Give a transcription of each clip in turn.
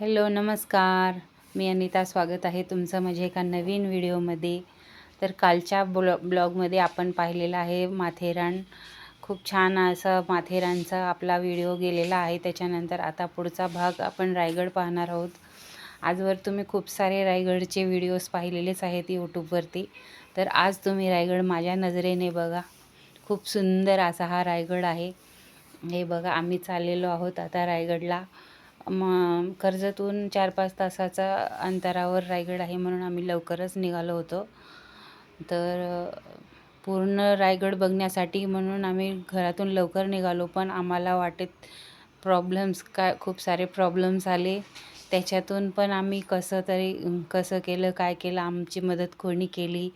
Hello नमस्कार. मी अनिता स्वागत आहे तुमचं माझ्या एका नवीन व्हिडिओमध्ये. तर कालच्या ब्लॉ ब्लॉगमध्ये आपण पाहिलेलं आहे माथेरान. खूप छान असं माथेरानचा आपला व्हिडिओ गेलेला आहे. त्याच्यानंतर आता पुढचा भाग आपण रायगड पाहणार आहोत. आजवर तुम्ही खूप सारे रायगडचे व्हिडिओज पाहिलेलेच आहेत यूट्यूबवरती. तर आज तुम्ही रायगड माझ्या नजरेने बघा. खूप सुंदर असा हा रायगड आहे. हे बघा आम्ही चाललेलो आहोत आता रायगडला. मग कर्जतहून चार पाच तासाचा अंतरावर रायगड आहे म्हणून आम्ही लवकरच निघालो होतो. तर पूर्ण रायगड बघण्यासाठी म्हणून आम्ही घरातून लवकर निघालो पण आम्हाला वाटेत प्रॉब्लेम्स काय खूप सारे प्रॉब्लेम्स आले. त्याच्यातून पण आम्ही कसं तरी कसं केलं काय केलं आमची मदत कोणी केली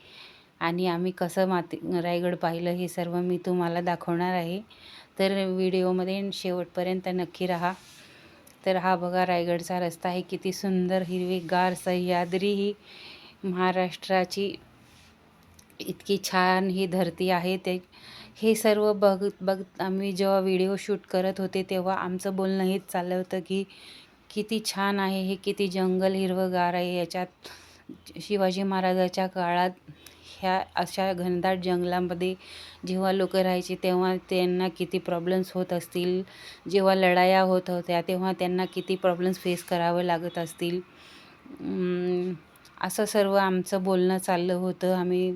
आणि आम्ही कसं माती रायगड पाहिलं हे सर्व मी तुम्हाला दाखवणार आहे. तर व्हिडिओमध्ये शेवटपर्यंत नक्की राहा. तर हा बघा रायगडचा रस्ता आहे. किती सुंदर हिरवीगार सह्याद्री ही महाराष्ट्राची इतकी छान ही धरती आहे. ते हे सर्व बघ बघ आम्ही जेव्हा व्हिडिओ शूट करत होते तेव्हा आमचं बोलणं हेच चाललं होतं की किती छान आहे हे किती जंगल हिरवंगार आहे. याच्यात शिवाजी महाराजाच्या काळात ह्या अशा घनदाट जंगलामध्ये जेव्हा लोक राहायचे तेव्हा त्यांना किती प्रॉब्लेम्स होत असतील. जेव्हा लढाया होत होत्या तेव्हा त्यांना किती प्रॉब्लेम्स फेस करावं लागत असतील. असं सर्व आमचं बोलणं चाललं होतं. आम्ही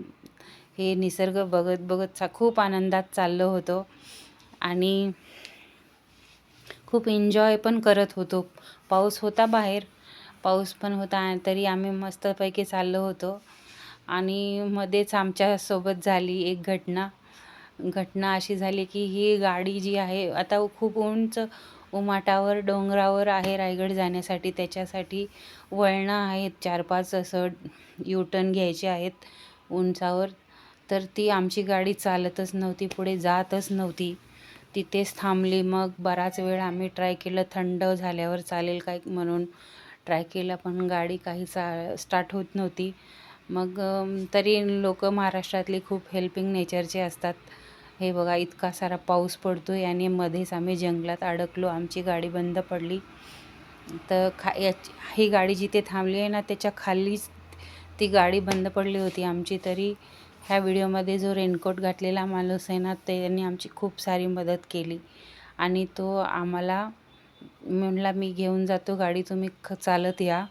हे निसर्ग बघत बघत चा खूप आनंदात चाललो होतो. आणि खूप एन्जॉय पण करत होतो. पाऊस होता बाहेर. पाऊस पण होता तरी आम्ही मस्तपैकी चाललो होतो. आणि मध्येच आमच्यासोबत झाली एक घटना. घटना अशी झाली की ही गाडी जी आहे आता खूप उंच उमाटावर डोंगरावर आहे रायगड जाण्यासाठी. त्याच्यासाठी वळणं आहेत चार पाच असं युटर्न घ्यायचे आहेत उंचावर. तर ती आमची गाडी चालतच नव्हती पुढे जातच नव्हती. तिथेच थांबली. मग बराच वेळ आम्ही ट्राय केलं. थंड झाल्यावर चालेल काय म्हणून ट्राय केलं पण गाडी काही चा स्टार्ट होत नव्हती. मग तरी लोक महाराष्ट्रातली खूप हेल्पिंग नेचरचे असतात. हे बघा इतका सारा पाऊस पडतो आहे आणि मध्येच आम्ही जंगलात अडकलो. आमची गाडी बंद पडली. तर खा याची ही गाडी जिथे थांबली आहे ना त्याच्या खालीच ती गाडी बंद पडली होती आमची. तरी ह्या व्हिडिओमध्ये जो रेनकोट घातलेला माणूस आहे ना त्यांनी आमची खूप सारी मदत केली. आणि तो आम्हाला म्हणला मी घेऊन जातो गाडी तुम्ही ख चालत या.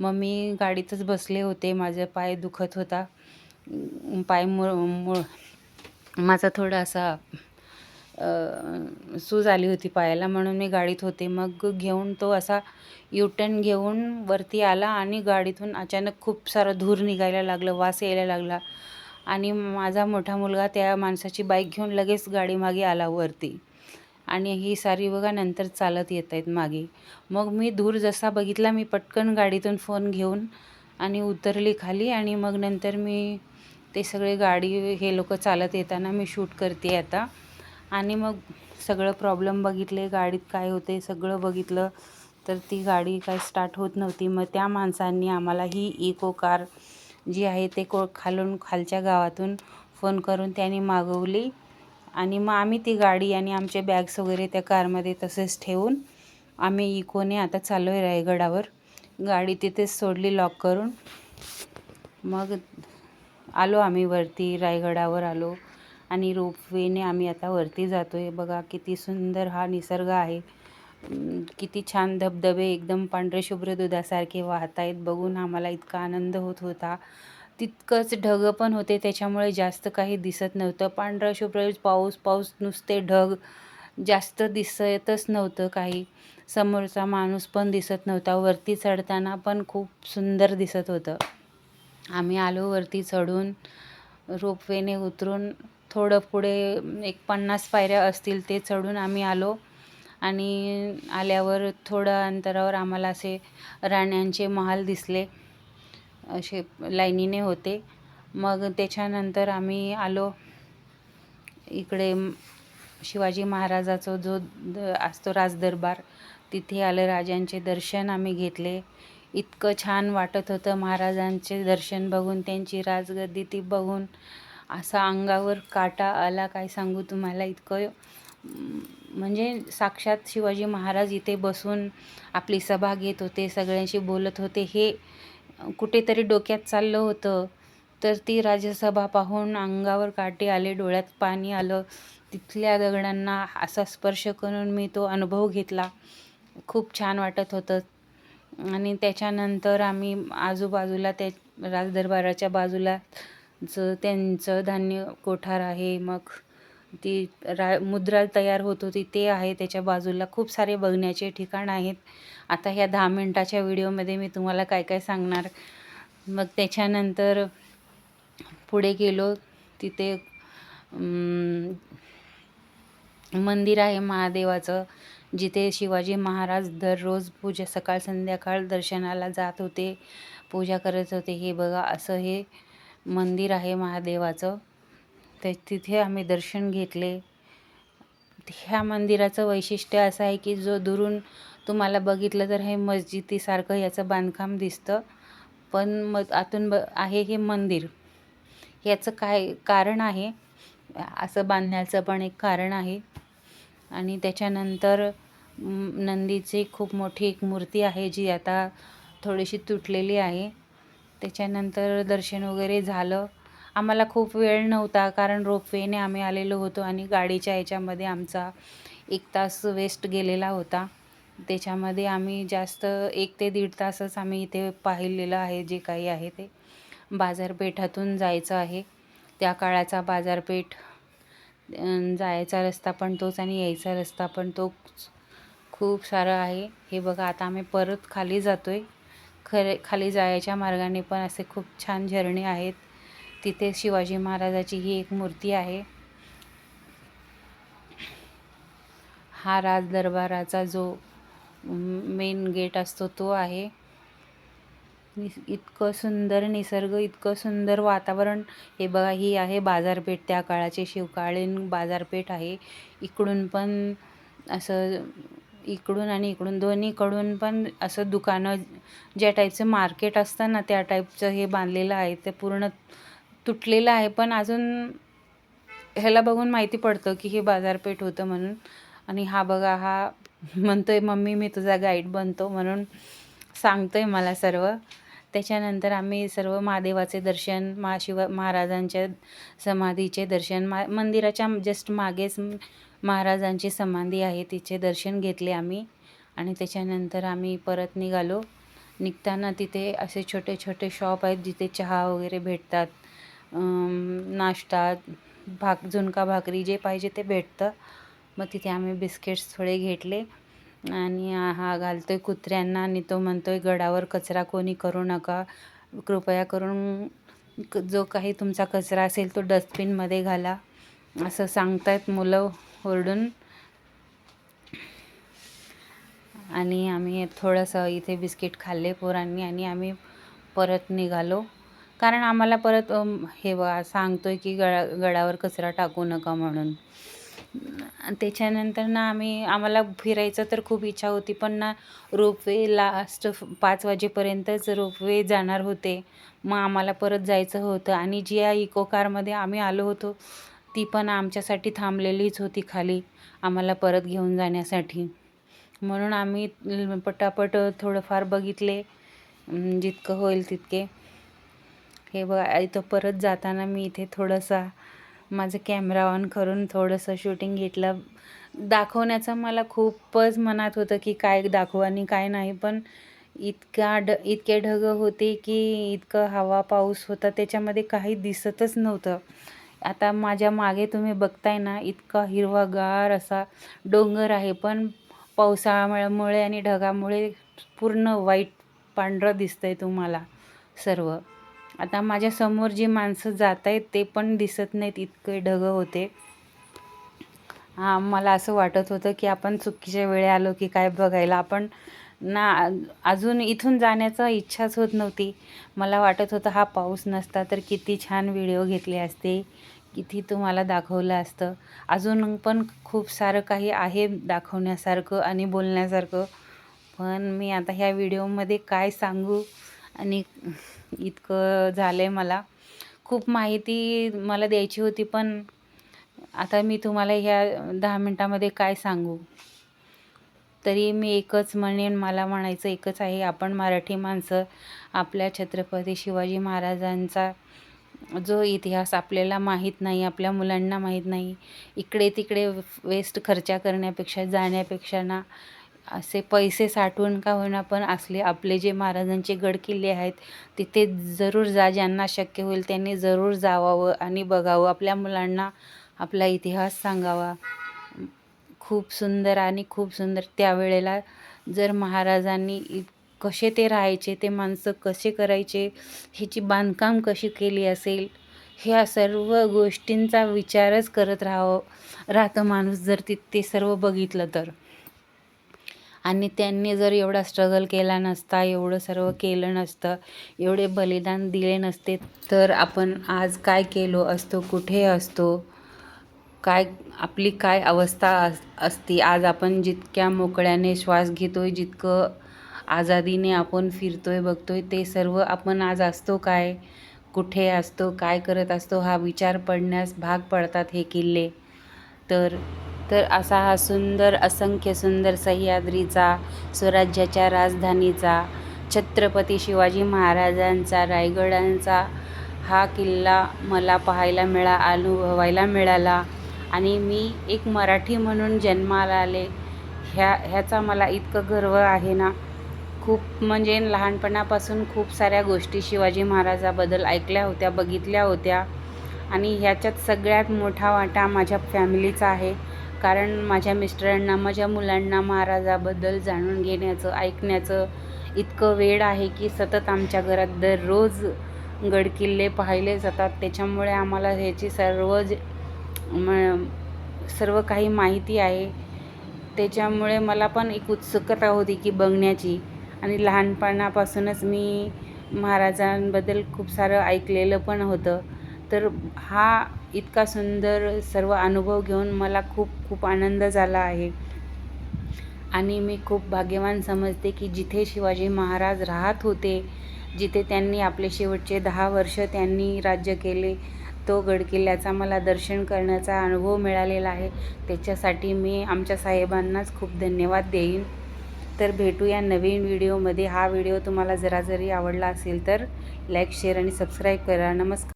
मग मी गाडीतच बसले होते. माझे पाय दुखत होता. पाय मुळ मुळ माझा थोडासा सूज आली होती पायाला म्हणून मी गाडीत होते. मग घेऊन तो असा युटर्न घेऊन वरती आला आणि गाडीतून अचानक खूप सारा धूर निघायला लागलं वास यायला लागला. आणि माझा मोठा मुलगा त्या माणसाची बाईक घेऊन लगेच गाडी मागे आला वरती. आणि ही सारी बघा नंतर चालत येत आहेत मागे. मग मी धूर जसा बघितला मी पटकन गाडीतून फोन घेऊन आणि उतरली खाली आणि मग नंतर मी ते सगळे गाडी हे लोक चालत येताना मी शूट करते आता. आणि मग सगळं प्रॉब्लेम बघितले गाडीत काय होते सगळं बघितलं तर ती गाडी काय स्टार्ट होत नव्हती. मग त्या माणसांनी आम्हाला ही इको कार जी आहे ते को खालून खालच्या गावातून फोन करून त्यांनी मागवली. आणि मग आम्ही ती गाडी आणि आमचे बॅग्स वगैरे त्या कारमध्ये तसेच ठेवून आम्ही इकोने आता चाललो आहे रायगडावर. गाडी तिथेच सोडली लॉक करून. मग आलो आम्ही वरती रायगडावर आलो. आणि रोपवेने आम्ही आता वरती जातो आहे बघा किती सुंदर हा निसर्ग आहे. किती छान धबधबे एकदम पांढरे शुभ्र दुधासारखे वाहत आहेत बघून आम्हाला इतका आनंद होत होता. तितकंच ढग पण होते. त्याच्यामुळे जास्त काही दिसत नव्हतं. पांढरं शुभ्र पाऊस पाऊस नुसते ढग. जास्त दिसतच नव्हतं काही. समोरचा माणूस पण दिसत नव्हता. वरती चढताना पण खूप सुंदर दिसत होतं. आम्ही आलो वरती चढून. रोपवेने उतरून थोडं पुढे एक पन्नास पायऱ्या असतील ते चढून आम्ही आलो. आणि आल्यावर थोडं अंतरावर आम्हाला असे राण्यांचे महाल दिसले. असे लाईनीने होते. मग त्याच्यानंतर आम्ही आलो. इकडे शिवाजी महाराजाचा जो द असतो राजदरबार तिथे आलं राजांचे दर्शन आम्ही घेतले. इतकं छान वाटत होतं महाराजांचे दर्शन बघून त्यांची राजगद्दी ती बघून. असा अंगावर काटा आला काय सांगू तुम्हाला इतकं म्हणजे साक्षात शिवाजी महाराज इथे बसून आपली सभा घेत होते सगळ्यांशी बोलत होते. हे कुठेतरी डोक्यात चाललं होतं. तर ती राज्यसभा पाहून अंगावर काटे आले डोळ्यात पाणी आलं. तिथल्या दगडांना असा स्पर्श करून मी तो अनुभव घेतला. खूप छान वाटत होतं. आणि त्याच्यानंतर आम्ही आजूबाजूला त्या राजदरबाराच्या बाजूला ज त्यांचं धान्य कोठार आहे. मग ती रा मुद्रा तयार होत होती. ते आहे. त्याच्या बाजूला खूप सारे बघण्याचे ठिकाण आहेत. आता ह्या दहा मिनटाच्या व्हिडिओमध्ये मी तुम्हाला काय काय सांगणार. मग त्याच्यानंतर पुढे गेलो तिथे मंदिर आहे महादेवाचं जिथे शिवाजी महाराज दररोज पूजा सकाळ संध्याकाळ दर्शनाला जात होते पूजा करत होते. हे बघा असं हे मंदिर आहे महादेवाचं. ते तिथे आम्ही दर्शन घेतले. ह्या मंदिराचं वैशिष्ट्य असं आहे की जो दुरून तुम्हाला बघितलं तर हे मस्जिदीसारखं याचं बांधकाम दिसतं. पण मग आतून ब आहे हे मंदिर. याचं काय कारण आहे? असं बांधण्याचं पण एक कारण आहे. आणि त्याच्यानंतर नंदीची खूप मोठी एक मूर्ती आहे जी आता थोडीशी तुटलेली आहे. त्याच्यानंतर दर्शन वगैरे झालं. आम्हाला खूप वेळ नव्हता कारण रोपवेने आम्ही आलेलो होतो आणि गाडीच्या याच्यामध्ये आमचा एक तास वेस्ट गेलेला होता. त्याच्यामध्ये आम्ही जास्त एक ते दीड तासच आम्ही इथे पाहिलेलं आहे जे काही आहे ते. बाजारपेठातून जायचं आहे. त्या काळाचा बाजारपेठ जायचा रस्ता पण तोच आणि यायचा रस्ता पण तोच. खूप सारं आहे. हे बघा आता आम्ही परत खाली जातो आहे खरे खाली जायच्या मार्गाने पण असे खूप छान झरणे आहेत. तिथे शिवाजी महाराजाची ही एक मूर्ती आहे. हा राज दरबाराचा जो मेन गेट असतो तो आहे. इतकं सुंदर निसर्ग इतकं सुंदर वातावरण हे बघा ही आहे बाजारपेठ त्या काळाची शिवकालीन बाजारपेठ आहे. इकडून पण असं इकडून आणि इकडून दोन्हीकडून पण असं दुकानं ज्या टाईपचं मार्केट असतं ना त्या टाईपचं हे बांधलेलं आहे. ते पूर्ण तुटलेलं आहे. पण अजून ह्याला बघून माहिती पडतं की हे बाजारपेठ होतं म्हणून. आणि हा बघा हा म्हणतोय मम्मी मी तुझा गाईड बनतो म्हणून सांगतोय मला सर्व. त्याच्यानंतर आम्ही सर्व महादेवाचे दर्शन मा शिव महाराजांच्या समाधीचे दर्शन मा मंदिराच्या जस्ट मागेच महाराजांची समाधी आहे तिचे दर्शन घेतले आम्ही. आणि त्याच्यानंतर आम्ही परत निघालो. निघताना तिथे असे छोटे छोटे शॉप आहेत जिथे चहा वगैरे भेटतात नाश्ता भाक झुणका भाकरी जे पाहिजे ते भेटतं. मग तिथे आम्ही बिस्किट्स थोडे घेतले. आणि हा घालतो आहे कुत्र्यांना आणि तो म्हणतो आहे गडावर कचरा कोणी करू नका. कृपया करून जो काही तुमचा कचरा असेल तो डस्टबिनमध्ये घाला. असं सांगतायत मुलं ओरडून. आणि आम्ही थोडंसं इथे बिस्किट खाल्ले पोरांनी आणि आम्ही परत निघालो. कारण आम्हाला परत हे सांगतो आहे की गळा गडावर कचरा टाकू नका म्हणून. त्याच्यानंतर ना आम्ही आम्हाला फिरायचं तर खूप इच्छा होती पण ना रोपवे लास्ट पाच वाजेपर्यंतच रोपवे जाणार होते. मग आम्हाला परत जायचं होतं आणि जी या इको कारमध्ये आम्ही आलो होतो ती पण आमच्यासाठी थांबलेलीच होती खाली आम्हाला परत घेऊन जाण्यासाठी. म्हणून आम्ही पटापट थोडंफार बघितले जितकं होईल तितके. हे बघा इथं परत जाताना मी इथे थोडंसा माझं कॅमेरा ऑन करून थोडंसं शूटिंग घेतलं. दाखवण्याचं मला खूपच मनात होतं की काय दाखवू आणि काय नाही. पण इतका ड इतके ढग होते की इतकं हवा पाऊस होता त्याच्यामध्ये काही दिसतच नव्हतं. आता माझ्या मागे तुम्ही बघताय ना इतका हिरवागार असा डोंगर आहे. पण पावसाळ्यामुळे आणि ढगामुळे पूर्ण वाईट पांढरं दिसतंय तुम्हाला सर्व. आता माझ्यासमोर जी माणसं जात आहेत ते पण दिसत नाहीत इतके ढगं होते. हां मला असं वाटत होतं की आपण चुकीच्या वेळे आलो की काय बघायला. आपण ना अजून इथून जाण्याचा इच्छाच होत नव्हती. मला वाटत होतं हा पाऊस नसता तर किती छान व्हिडिओ घेतले असते किती तुम्हाला दाखवलं असतं. अजून पण खूप सारं काही आहे दाखवण्यासारखं आणि बोलण्यासारखं. पण मी आता ह्या व्हिडिओमध्ये काय सांगू आणि इतकं झालं आहे मला. खूप माहिती मला द्यायची होती पण आता मी तुम्हाला ह्या दहा मिनटामध्ये काय सांगू? तरी मी एकच म्हणेन मला म्हणायचं एकच आहे आपण मराठी माणसं आपल्या छत्रपती शिवाजी महाराजांचा जो इतिहास आपल्याला माहीत नाही आपल्या मुलांना माहीत नाही इकडे तिकडे वेस्ट खर्चा करण्यापेक्षा जाण्यापेक्षा ना असे पैसे साठवून का होईना पण असले आपले जे महाराजांचे गडकिल्ले आहेत तिथे जरूर जा ज्यांना शक्य होईल त्यांनी जरूर जावावं आणि बघावं. आपल्या मुलांना आपला इतिहास सांगावा. खूप सुंदर आणि खूप सुंदर. त्यावेळेला जर महाराजांनी इ कसे ते राहायचे ते माणसं कसे करायचे ह्याची बांधकाम कशी केली असेल ह्या सर्व गोष्टींचा विचारच करत राहावं राहतं माणूस जर तिथे ते सर्व बघितलं तर. आणि त्यांनी जर एवढा स्ट्रगल केला नसता एवढं सर्व केलं नसतं एवढे बलिदान दिले नसते तर आपण आज काय केलो असतो कुठे असतो काय आपली काय अवस्था अस असती. आज आपण जितक्या मोकळ्याने श्वास घेतो आहे जितकं आझादीने आपण फिरतो आहे बघतो आहे ते सर्व आपण आज असतो काय? कुठे असतो? काय करत असतो? हा विचार पडण्यास भाग पडतात हे किल्ले. तर तर असा हा सुंदर असंख्य सुंदर सह्याद्रीचा स्वराज्याच्या राजधानीचा छत्रपती शिवाजी महाराजांचा रायगडांचा हा किल्ला मला पाहायला मिळा अनुभवायला मिळाला. आणि मी एक मराठी म्हणून जन्माला आले ह्या ह्याचा मला इतकं गर्व आहे ना. खूप म्हणजे लहानपणापासून खूप साऱ्या गोष्टी शिवाजी महाराजाबद्दल ऐकल्या होत्या बघितल्या होत्या. आणि ह्याच्यात सगळ्यात मोठा वाटा माझ्या फॅमिलीचा आहे. कारण माझ्या मिस्टरांना माझ्या मुलांना महाराजाबद्दल जाणून घेण्याचं ऐकण्याचं इतकं वेळ आहे की सतत आमच्या घरात दररोज गडकिल्ले पाहिले जातात. त्याच्यामुळे आम्हाला ह्याची सर्व म सर्व काही माहिती आहे. त्याच्यामुळे मला पण एक उत्सुकता होती की बघण्याची. आणि लहानपणापासूनच मी महाराजांबद्दल खूप सारं ऐकलेलं पण होतं. तर हा इतका सुंदर सर्व अनुभव घेऊन मला खूप खूप आनंद झाला आहे. आणि मी खूप भाग्यवान समजते की जिथे शिवाजी महाराज राहत होते जिथे त्यांनी आपले शेवटचे दहा वर्ष त्यांनी राज्य केले तो गडकिल्ल्याचा मला दर्शन करण्याचा अनुभव मिळालेला आहे. त्याच्यासाठी मी आमच्या साहेबांनाच खूप धन्यवाद देईन. तर भेटूया नवीन व्हिडिओमध्ये. हा व्हिडिओ तुम्हाला जरा जरी आवडला असेल तर लाईक शेअर आणि सबस्क्राईब करा. नमस्कार.